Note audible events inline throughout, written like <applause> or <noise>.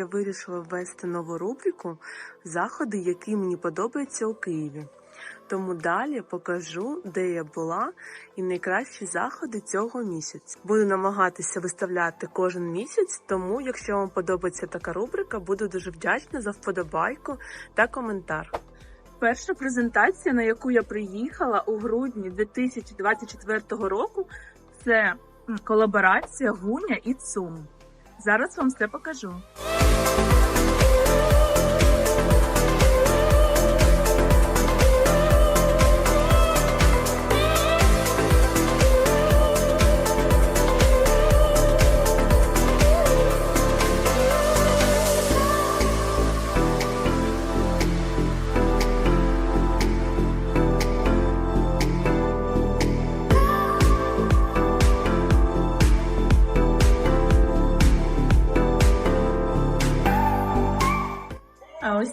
я вирішила ввести нову рубрику Заходи, які мені подобаються у Києві. Тому далі покажу, де я була, і найкращі заходи цього місяця. Буду намагатися виставляти кожен місяць, тому, якщо вам подобається така рубрика, буду дуже вдячна за вподобайку та коментар. Перша презентація, на яку я приїхала у грудні 2024 року, це колаборація Гуня і ЦУМ. Зараз вам все покажу.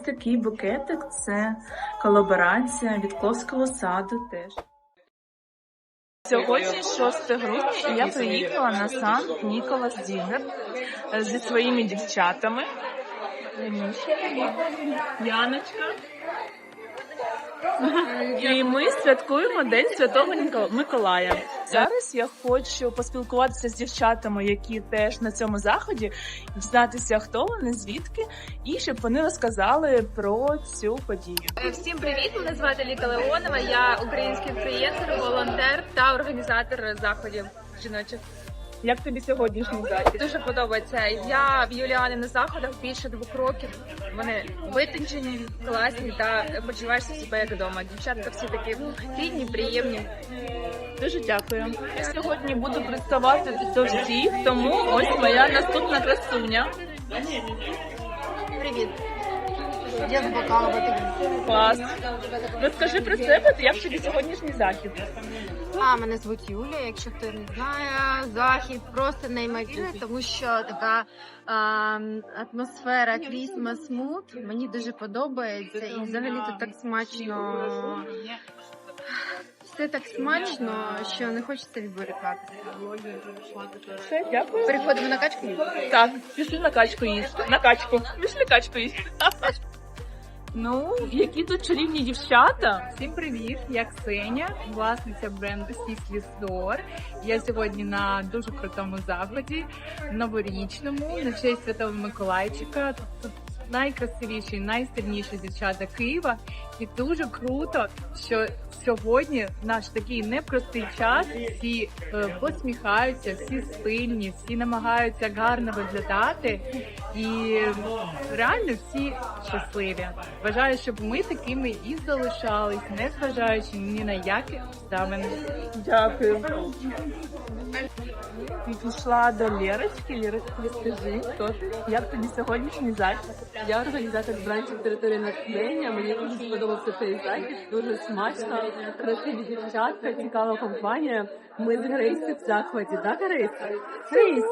Такий букетик це колаборація від Кловського саду теж. Сьогодні 6 грудня, і я приїхала на сан Ніколас Дінер зі своїми дівчатами. Яночка. І ми святкуємо День Святого Миколая. Зараз я хочу поспілкуватися з дівчатами, які теж на цьому заході, дізнатися, хто вони, звідки, і щоб вони розказали про цю подію. Всім привіт! Мене звати Літа Леонова. Я український інфлюєнсер, волонтер та організатор заходів жіночих. Як тобі сьогоднішній захід? Дуже подобається. Я в Юліани на заходах більше двох років. Вони витончені, класні та почуваєшся себе як вдома. Дівчатка всі такі рідні, приємні. Дуже дякую. Я сьогодні буду представати до всіх, тому ось моя наступна красуня. Привіт. Я з Бакалова Клас. Розкажи про себе, як тобі сьогоднішній захід? А мене звуть Юлія. Якщо хто не знає, захід просто неймовірний, тому що така а, атмосфера Christmas mood мені дуже подобається, і взагалі тут так смачно. Все так смачно, що не хочеться відволікатися. Все, дякую. Переходимо на качку. Так, пішли на качку їсти. На качку. Пішли качку їсти. <laughs> Ну, які тут чарівні дівчата. Всім привіт! Я Ксеня, власниця бренду Сіслі Стор. Я сьогодні на дуже крутому заході, новорічному, на честь Святого Миколайчика. Тут найкрасивіші, найсильніші дівчата Києва. І дуже круто, що сьогодні в наш такий непростий час всі е, посміхаються, всі стильні, всі намагаються гарно виглядати, і реально всі щасливі. Бажаю, щоб ми такими і залишались, не зважаючи ні на які обставини. Дякую. Підійшла до Лєрочки. Лєрочки, скажи, хто ти? Як тобі сьогоднішній захід? Я організатор бренчу території натхнення. Мені дуже сподобався цей захід. Дуже смачно, красиві дівчатка, цікава компанія. Ми з Грейсі в захваті, так, Грейс? Грейс!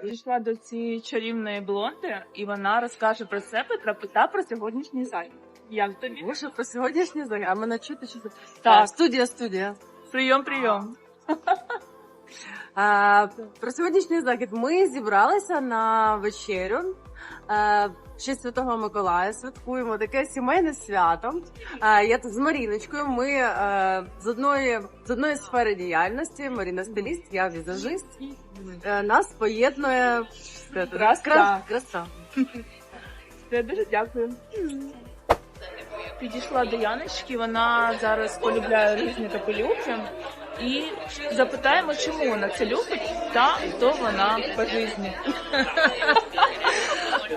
Прийшла до цієї чарівної блонди, і вона розкаже про себе та та про сьогоднішній захід. Як тобі? Що про сьогоднішній захід? А мене чути, що це? Так. Студія, студія. Прийом, прийом. А, про сьогоднішній захід ми зібралися на вечерю. Честь Святого Миколая святкуємо таке сімейне свято. Я тут з Маріночкою. Ми е, з одної з одної сфери діяльності. Маріна стиліст, я візажист. Е, нас поєднує е, Краса. кра- краса. Я дуже дякую. Підійшла до Яночки, вона зараз полюбляє різні капелюхи. І запитаємо, чому вона це любить та хто вона по житті.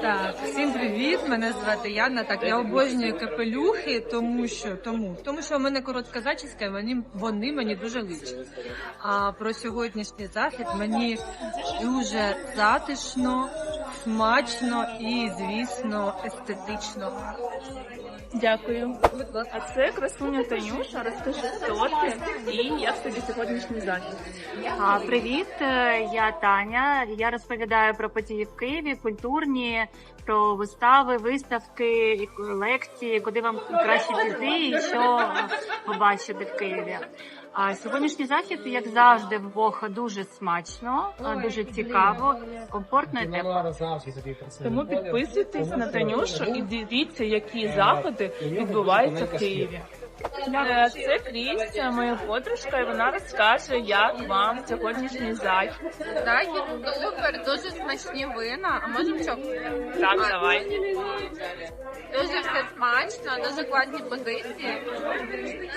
Так, всім привіт! Мене звати Яна. Так, я обожнюю капелюхи, тому що тому, тому що в мене коротка зачіска, і вони, вони мені дуже личать. А про сьогоднішній захід мені дуже затишно, смачно і, звісно, естетично. Дякую. А це красуня Танюша. Розкажи, хто ти і як тобі сьогоднішній захід. Привіт, е, я Таня. Я розповідаю про події в Києві, культурні, про вистави, виставки, лекції, куди вам краще піти і що побачити в Києві. А сьогоднішній захід, як завжди, в Боха дуже смачно, а, дуже цікаво, комфортно і тепло. Тому підписуйтесь на Танюшу і дивіться, які заходи відбуваються в Києві. Е, Це Кріс, моя подружка, і вона розкаже, як вам сьогоднішній захід. Захід супер, дуже смачні вина. А можемо що? Так, давай. Дуже все смачно, дуже класні позиції.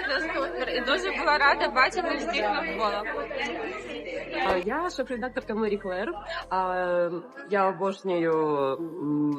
Це супер. І дуже була рада бачити всіх навколо. Я шеф-редакторка Мері Клер. Я обожнюю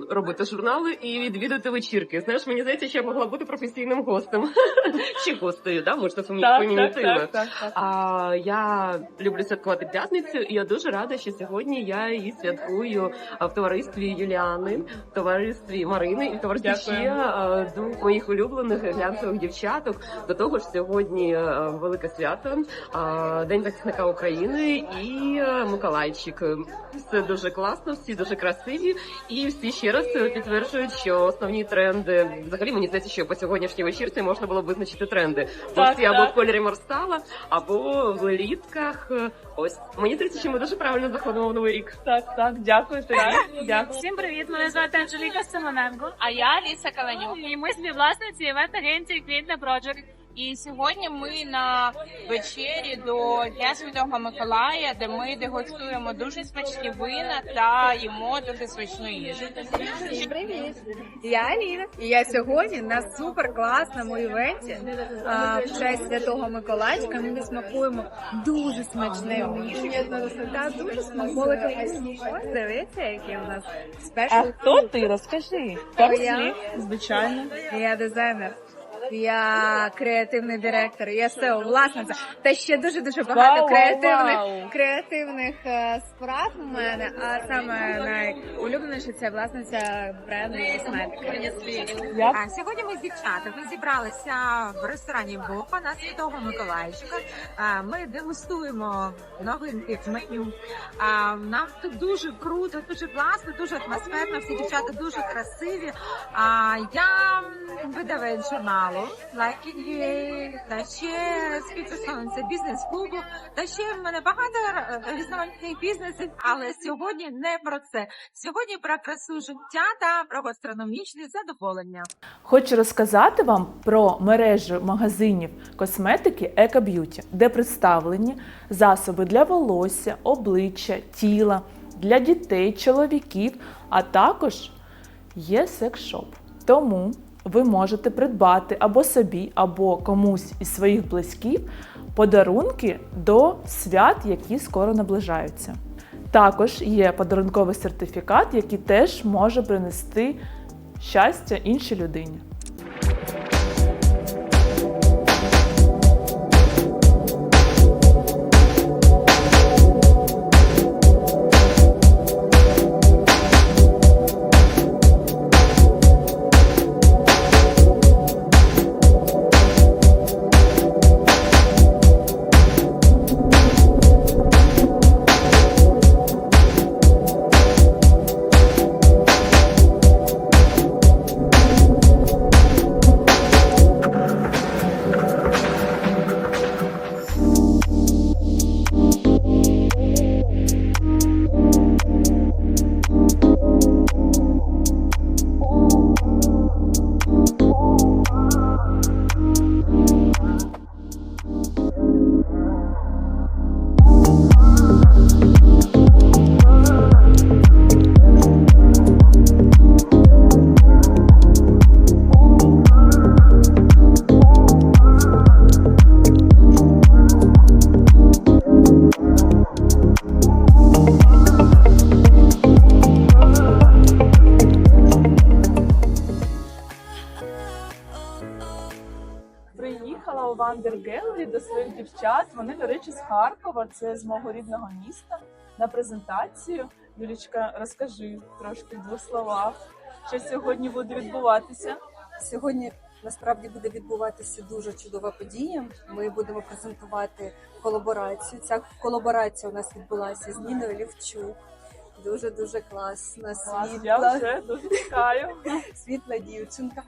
робити журнали і відвідати вечірки. Знаєш, мені здається, що я могла бути професійним гостем. <laughs> Чи гостею, да? Можна Так, так, так, так, так. А я люблю святкувати п'ятницю, і я дуже рада, що сьогодні я її святкую в товаристві Юліани, в товаристві Марини і в товаристві Дякую. ще двох моїх улюблених глянцевих дівчаток. До того ж, сьогодні велике свято, День захисника України і Миколайчик. Все дуже класно, всі дуже красиві, і всі ще раз підтверджують, що основні тренди взагалі мені здається, що по сьогоднішній вечірці можна було б визначити тренди. Бо Так, всі або в кольорі Марстала, або в літках. Ось мені здається, що ми дуже правильно заходимо в новий рік. Так, так, дякую тобі. Дякую. Всім привіт! Мене звати Анжеліка Симоненко. А я Ліса Каленюк. І ми співвласниці івент агенції Квітне Project. І сьогодні ми на вечері до Дня Святого Миколая, де ми дегустуємо дуже смачні вина та їмо дуже смачну їжу. Привіт! Я Аліна. І я сьогодні на супер класному івенті а, в честь Святого Миколаївка. Ми смакуємо дуже смачне мішу та дуже смаколики. Дивіться, які у нас А хто ти? Розкажи. Так, я? звичайно. Я дизайнер. Я креативний директор, я SEO, власниця. Та ще дуже дуже багато Вау, креативних вау. креативних е, справ у мене. А саме найулюбленіше це власниця бренду косметики. Як? А сьогодні ми з дівчатами зібралися в ресторані Бопа на Святого Миколаївчика. А, Ми дегустуємо новинки в меню. А, Нам тут дуже круто, дуже класно, дуже атмосферно. Всі дівчата дуже красиві. А я видавець журналу UA, та ще співпрацівниця бізнес-клубу. Та ще в мене багато різноманітних бізнесів, але сьогодні не про це. Сьогодні про красу життя та про гастрономічне задоволення. Хочу розказати вам про мережу магазинів косметики Eco Beauty, де представлені засоби для волосся, обличчя, тіла, для дітей, чоловіків, а також є секс-шоп. Тому ви можете придбати або собі, або комусь із своїх близьких подарунки до свят, які скоро наближаються. Також є подарунковий сертифікат, який теж може принести щастя іншій людині. Дівчат. Вони, до речі, з Харкова, це з мого рідного міста. На презентацію. Юлічка, розкажи трошки в двох словах, що сьогодні буде відбуватися. Сьогодні насправді буде відбуватися дуже чудова подія. Ми будемо презентувати колаборацію. Ця колаборація у нас відбулася з Ніною Лівчук. Дуже дуже класна, Клас, світла, я вже дуже чекаю. <laughs> світла дівчинка.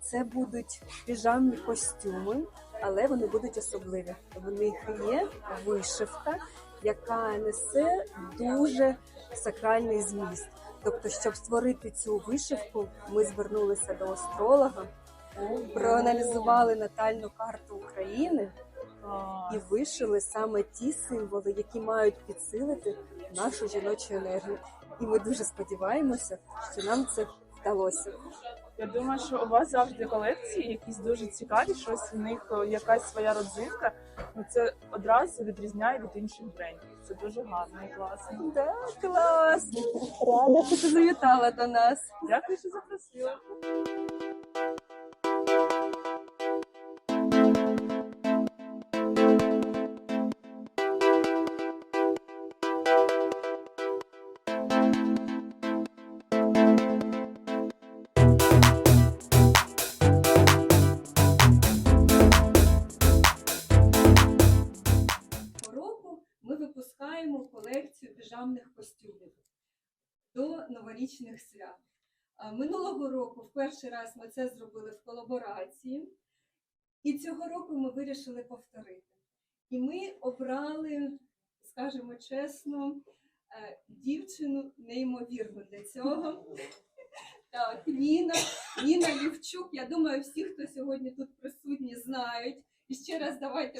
Це будуть піжамні костюми але вони будуть особливі. В них є вишивка, яка несе дуже сакральний зміст. Тобто, щоб створити цю вишивку, ми звернулися до астролога, проаналізували натальну карту України і вишили саме ті символи, які мають підсилити нашу жіночу енергію. І ми дуже сподіваємося, що нам це вдалося. Я думаю, що у вас завжди колекції якісь дуже цікаві, щось у них якась своя родзинка. Ну це одразу відрізняє від інших брендів. Це дуже гарно і класно. Да, клас! Рада, що ти завітала до нас. Дякую, що запросила. До новорічних свят. Минулого року в перший раз ми це зробили в колаборації, і цього року ми вирішили повторити. І ми обрали, скажімо чесно, е, дівчину неймовірну для цього. <laughs> Так, Ніна, Ніна Лівчук. Я думаю, всі, хто сьогодні тут присутні, знають. І ще раз давайте.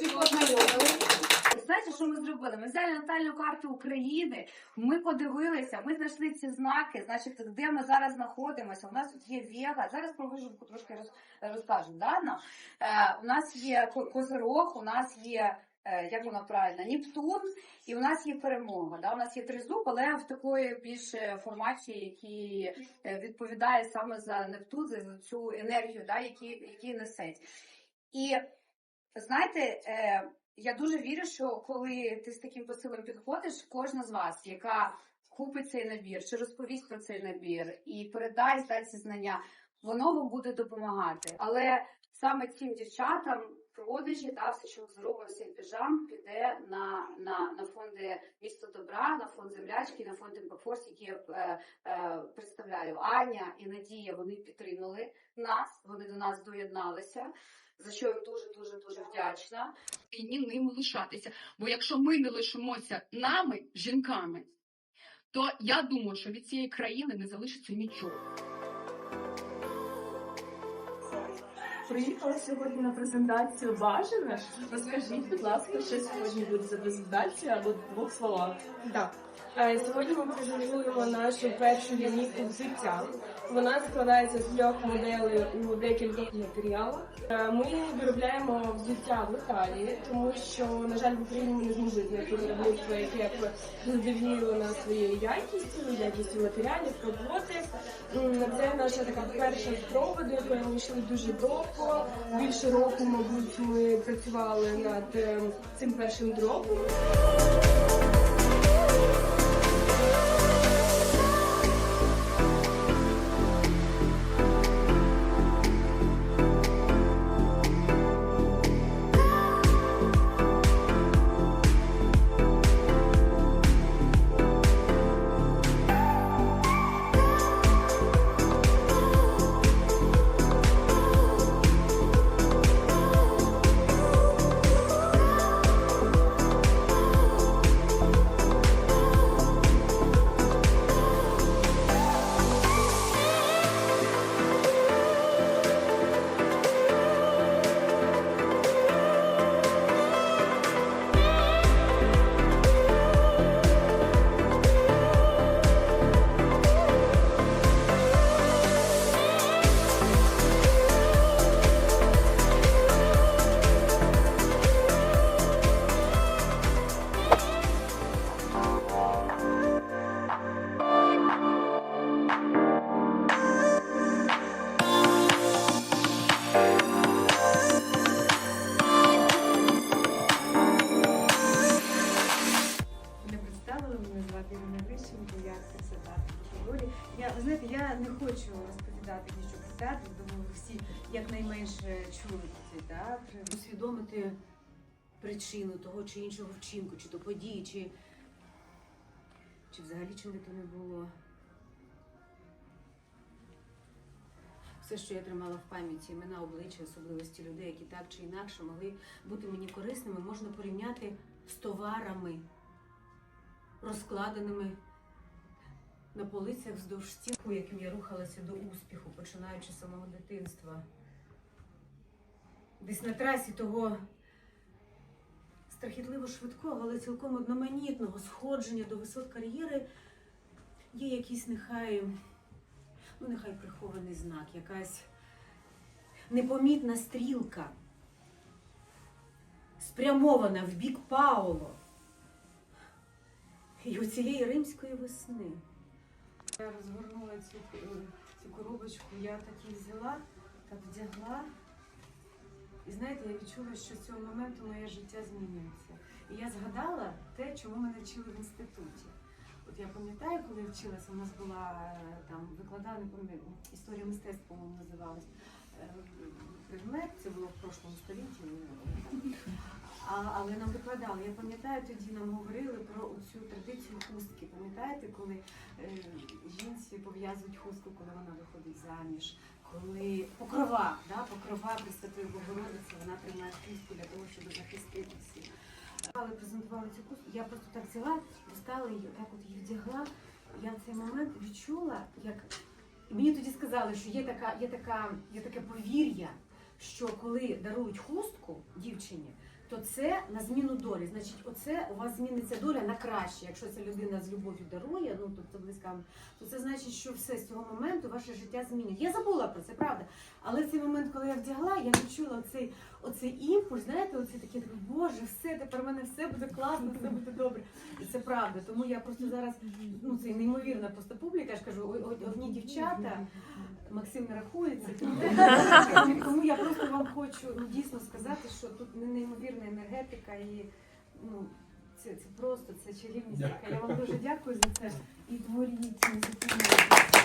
Знаєте, що ми зробили? Ми взяли натальну карту України, ми подивилися, ми знайшли ці знаки, значить, де ми зараз знаходимося. У нас тут є Вега. Зараз про вишивку трошки роз, розкажу. Да? ну, Е, у нас є Ко- Козирог, у нас є. е, Як воно правильно, Нептун, і у нас є перемога. Да? У нас є тризуб, але в такої більш е, формації, які е, відповідає саме за Нептун, за за цю енергію, да, які, які несеть. І знаєте, е, я дуже вірю, що коли ти з таким посилом підходиш, кожна з вас, яка купить цей набір, чи розповість про цей набір і передасть далі знання, воно вам буде допомагати. Але саме цим дівчатам продажі та все, що зробимо цей піжам, піде на, на, на фонди місто добра, на фонд землячки, на фонд Імпофорс, які я е, е, представляю. Аня і Надія вони підтримали нас, вони до нас доєдналися. За що я дуже дуже дуже вдячна. І ні ними лишатися. Бо якщо ми не лишимося нами, жінками, то я думаю, що від цієї країни не залишиться нічого. Приїхала сьогодні на презентацію бажане. Розкажіть, будь ласка, що сьогодні буде за презентація або двох словах. Так. Е, Сьогодні ми презентуємо нашу першу лінійку взуття. Вона складається з трьох моделей у декількох матеріалах. Е, Ми виробляємо взуття в Італії, тому що, на жаль, в Україні ми не змогли знайти виробництво, яке б задовільнило нас своєю якістю, якістю матеріалів, роботи. Це наша така перша спроба, до якої ми йшли дуже довго. Більше року, мабуть, ми працювали над е, цим першим дропом. Усвідомити причину того чи іншого вчинку, чи то події, чи, чи взагалі чим би то не було. все, що я тримала в пам'яті, імена, обличчя, особливості людей, які так чи інакше могли бути мені корисними, можна порівняти з товарами, розкладеними на полицях вздовж стінку, яким я рухалася до успіху, починаючи з самого дитинства. Десь на трасі того страхітливо швидкого, але цілком одноманітного сходження до висот кар'єри є якийсь нехай, ну нехай прихований знак, якась непомітна стрілка, спрямована в бік Пауло. І у цієї римської весни. Я розгорнула цю, цю коробочку, я так її взяла, так вдягла. І знаєте, я відчула, що з цього моменту моє життя змінюється. І я згадала те, чому мене вчили в інституті. От я пам'ятаю, коли я вчилася, у нас була е, там пам'ятаю, історія мистецтва, по-моєму, називалась. е, Предмет, це було в прошлому столітті. Але нам викладали. Я пам'ятаю, тоді нам говорили про цю. Пам'ятаєте, коли е, жінці пов'язують хустку, коли вона виходить заміж, коли покрова, да, покрова Пресвятої Богородиці, вона тримає хустку для того, щоб захиститися. Але презентували цю хустку, я просто так взяла, достала її, так от її вдягла. Я в цей момент відчула, як і мені тоді сказали, що є така, є така, є таке повір'я, що коли дарують хустку дівчині, то це на зміну долі. Значить, оце у вас зміниться доля на краще. Якщо ця людина з любов'ю дарує, ну тобто близька, то це значить, що все з цього моменту ваше життя змінюється. Я забула про це, правда. Але в цей момент, коли я вдягла, я відчула оцей, оцей імпульс, знаєте, оцей такий, боже, все, тепер в мене все буде класно, все буде добре. І це правда. Тому я просто зараз, ну це неймовірна просто публіка, я ж кажу, одні дівчата. Максим не рахується. <laughs> Тому я просто вам хочу ну, дійсно сказати, що тут не- неймовірна енергетика і ну, це, це просто це чарівність. Я вам дуже дякую за це і творіть, зупиняйтесь.